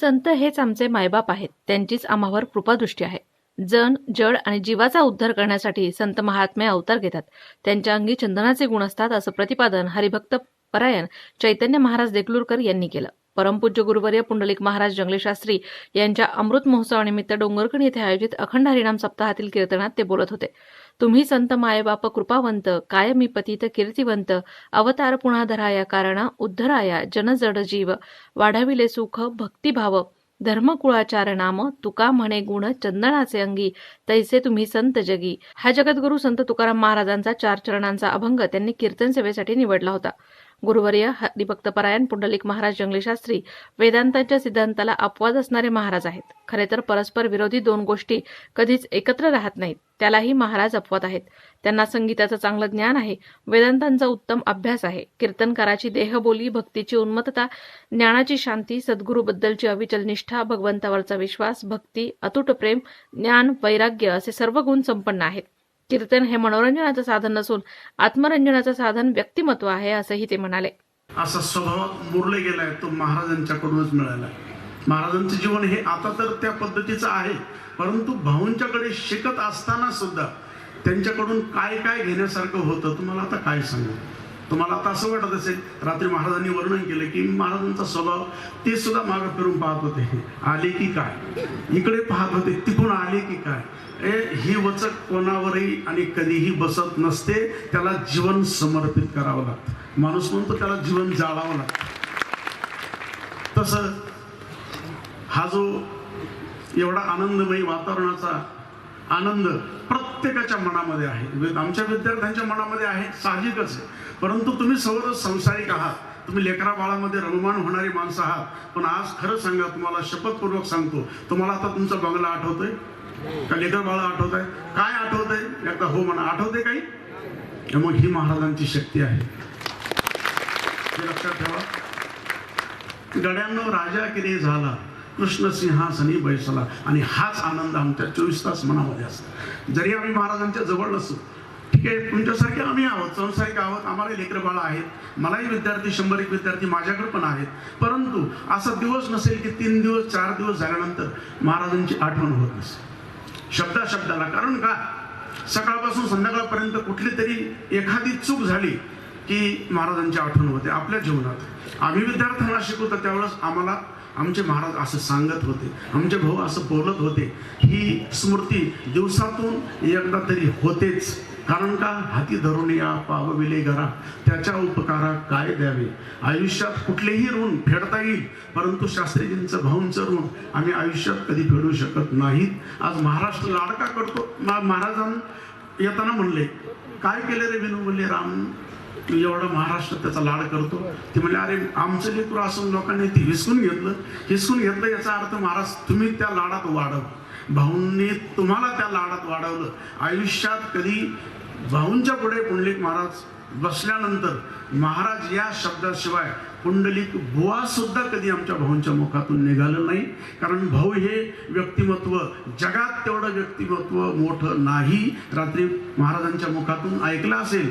संत हेच आमचे मायबाप आहेत. त्यांचीच आम्हावर कृपादृष्टी आहे. जन जड आणि जीवाचा उद्धार करण्यासाठी संत महात्मे अवतार घेतात. त्यांच्या अंगी चंदनाचे गुण असतात असं प्रतिपादन हरिभक्त परायण चैतन्य महाराज देगलूरकर यांनी केलं. परमपूज्य गुरुवर्य पुंडलिक महाराज जंगलेशास्त्री यांच्या अमृत महोत्सवानिमित्त डोंगरकण येथे आयोजित अखंड हरिणाम सप्ताहातील कीर्तनात ते बोलत होते. तुम्ही संत मायबाप कृपावंत कायमी पतित कीर्तिवंत अवतार पुन्हा धराया कारणा उद्धराया जनजड जीव वाढविले सुख भक्तिभाव धर्मकुळाचार नाम तुका म्हणे गुण चंदनाचे अंगी तैसे तुम्ही संत जगी. हा जगद्गुरु संत तुकाराम महाराजांचा चार चरणांचा अभंग त्यांनी कीर्तन सेवेसाठी निवडला होता. गुरुवर्य हरिभक्तपरायण पुंडलिक महाराज जंगली शास्त्री सिद्धांताला अपवाद असणारे महाराज आहेत. खरे तर परस्पर विरोधी दोन गोष्टी कधीच एकत्र राहत नाहीत. त्यालाही महाराज अपवाद आहेत. त्यांना संगीताचं चांगलं ज्ञान आहे. वेदांतांचा उत्तम अभ्यास आहे. कीर्तनकाराची देहबोली भक्तीची उन्मत्तता ज्ञानाची शांती सद्गुरूबद्दलची अविचल निष्ठा भगवंतावरचा विश्वास भक्ती अतूट प्रेम ज्ञान वैराग्य असे सर्व गुण संपन्न आहेत. कीर्तन हे मनोरंजनाचं साधन नसून आत्मरंजनाचं साधन व्यक्तिमत्व आहे असंही ते म्हणाले. असा स्वभाव मुरले गेलाय तो महाराजांच्याकडूनच मिळाला. महाराजांचं जीवन हे आता तर त्या पद्धतीचं आहे परंतु भाऊंच्याकडे शिकत असताना सुद्धा त्यांच्याकडून काय काय घेण्यासारखं होतं तुम्हाला आता काय सांगू? तुम्हाला आता असं वाटत असेल रात्री महाराजांनी वर्णन केलं की महाराजांचा स्वभाव ते सुद्धा मागं फिरून पाहत होते. आले की काय? इकडे पाहत होते तिकडून आले की काय? ए ही वचक कोणावरही आणि कधीही बसत नसते त्याला जीवन समर्पित करावं लागतं. माणूस म्हणतो त्याला जीवन जाळावं लागतं. तसं हा जो एवढा आनंदमयी वातावरणाचा आनंद प्रत्येकाच्या मनामध्ये आहे. म्हणजे आमच्या विद्यार्थ्यांच्या मनामध्ये आहे साहजिकच आहे. परंतु तुम्ही सर्व संसारिक आहात. तुम्ही लेकरा बाळामध्ये रममाण होणारी माणसं आहात. पण आज खरं सांगा तुम्हाला शपथपूर्वक सांगतो तुम्हाला आता तुमचा बंगला आठवतोय? का लेकर बाळा आठवत आहे काय आठवत आहे एकदा हो म्हणा. आठवते काही? मग ही महाराजांची शक्ती आहे. लक्षात ठेवा. गड्यांनो राजा किने झाला? कृष्ण सिंहासनी बैसला आणि हाच आनंद आमच्या चोवीस तास मनामध्ये असतो. जरी आम्ही महाराजांच्या जवळ नसू ठीक आहे तुमच्यासारखे आम्ही आहोत संसारिक आहोत आम्हाला लेकर बाळा आहेत मलाही विद्यार्थी शंभर एक विद्यार्थी माझ्याकडे पण आहेत. परंतु असा दिवस नसेल की तीन दिवस चार दिवस झाल्यानंतर महाराजांची आठवण होत नसेल. शब्दा शब्दाला कारण का? सकाळपासून संध्याकाळपर्यंत कुठली तरी एखादी चूक झाली की महाराजांची आठवण होते आपल्या जीवनात. आम्ही विद्यार्थ्यांना शिकवतो त्यावेळेस आम्हाला आमचे महाराज असं सांगत होते आमचे भाऊ असं बोलत होते. ही स्मृती दिवसातून एकदा तरी होतेच. कारण का? हाती धरून या पावविले घरा. त्याच्या उपकारा काय द्यावे? आयुष्यात कुठलेही ऋण फेडता येईल. परंतु शास्त्रीजींचं भाऊंचं ऋण आम्ही आयुष्यात कधी फेडू शकत नाहीत. आज महाराष्ट्र लाडका करतो. महाराजां येताना म्हणले काय केले रे विनू? म्हणले राम एवढा महाराष्ट्र त्याचा लाड करतो ते म्हणले अरे आमचं लेकरू असून लोकांनी ते हिसून घेतलं. हिसून घेतलं याचा अर्थ महाराज तुम्ही त्या लाडात वाढव. भाऊंनी तुम्हाला त्या लाडात वाढवलं. आयुष्यात कधी भाऊंच्या पुढे पुंडलिक महाराज बसल्यानंतर महाराज या शब्दाशिवाय पुंडलिक बुवा सुद्धा कधी आमच्या भाऊंच्या मुखातून निघालं नाही. कारण भाऊ हे व्यक्तिमत्व जगात तेवढं व्यक्तिमत्व मोठं नाही. रात्री महाराजांच्या मुखातून ऐकलं असेल